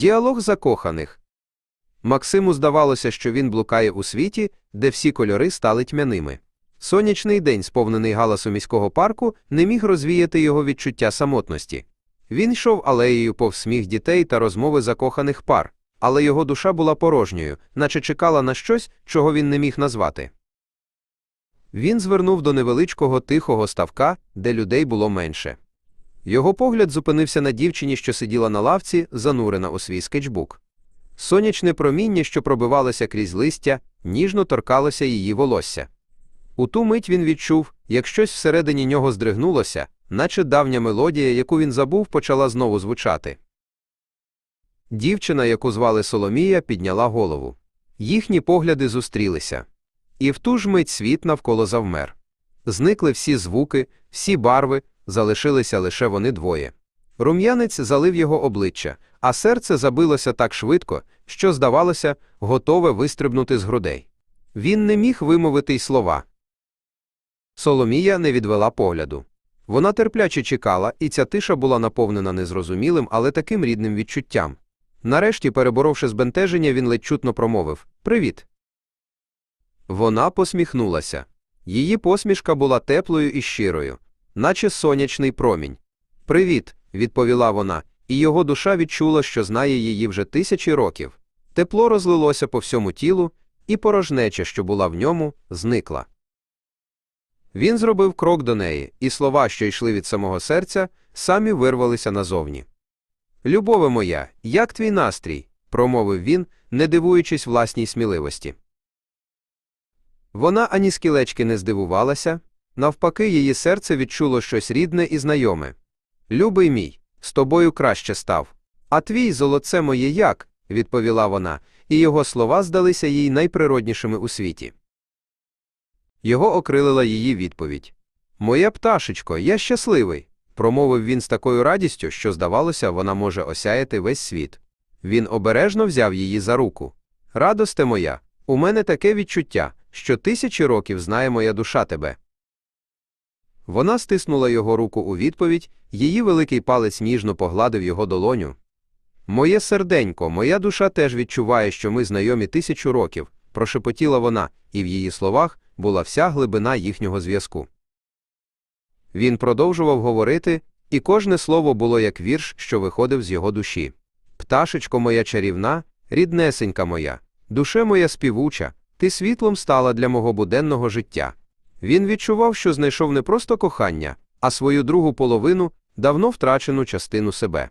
Діалог закоханих. Максиму здавалося, що він блукає у світі, де всі кольори стали тьмяними. Сонячний день, сповнений галасу міського парку, не міг розвіяти його відчуття самотності. Він йшов алеєю повз сміх дітей та розмови закоханих пар, але його душа була порожньою, наче чекала на щось, чого він не міг назвати. Він звернув до невеличкого тихого ставка, де людей було менше. Його погляд зупинився на дівчині, що сиділа на лавці, занурена у свій скетчбук. Сонячне проміння, що пробивалося крізь листя, ніжно торкалося її волосся. У ту мить він відчув, як щось всередині нього здригнулося, наче давня мелодія, яку він забув, почала знову звучати. Дівчина, яку звали Соломія, підняла голову. Їхні погляди зустрілися. І в ту ж мить світ навколо завмер. Зникли всі звуки, всі барви, залишилися лише вони двоє. Рум'янець залив його обличчя, а серце забилося так швидко, що, здавалося, готове вистрибнути з грудей. Він не міг вимовити й слова. Соломія не відвела погляду. Вона терпляче чекала, і ця тиша була наповнена незрозумілим, але таким рідним відчуттям. Нарешті, переборовши збентеження, він ледь чутно промовив Привіт. Вона посміхнулася. Її посмішка була теплою і щирою, наче сонячний промінь. Привіт, відповіла вона, і його душа відчула, що знає її вже тисячі років. Тепло розлилося по всьому тілу, і порожнеча, що була в ньому, зникла. Він зробив крок до неї, і слова, що йшли від самого серця, самі вирвалися назовні. Любове моя, як твій настрій? промовив він, не дивуючись власній сміливості. Вона ані скілечки не здивувалася, навпаки, її серце відчуло щось рідне і знайоме. Любий мій, з тобою краще став. А твій золоце моє як? відповіла вона, і його слова здалися їй найприроднішими у світі. Його окрилила її відповідь. Моя пташечко, я щасливий, промовив він з такою радістю, що, здавалося, вона може осяяти весь світ. Він обережно взяв її за руку. Радосте моя, у мене таке відчуття, що тисячі років знає моя душа тебе. Вона стиснула його руку у відповідь, її великий палець ніжно погладив його долоню. Моє серденько, моя душа теж відчуває, що ми знайомі тисячу років, прошепотіла вона, і в її словах була вся глибина їхнього зв'язку. Він продовжував говорити, і кожне слово було як вірш, що виходив з його душі. Пташечко моя чарівна, ріднесенька моя, душе моя співуча, ти світлом стала для мого буденного життя. Він відчував, що знайшов не просто кохання, а свою другу половину, давно втрачену частину себе.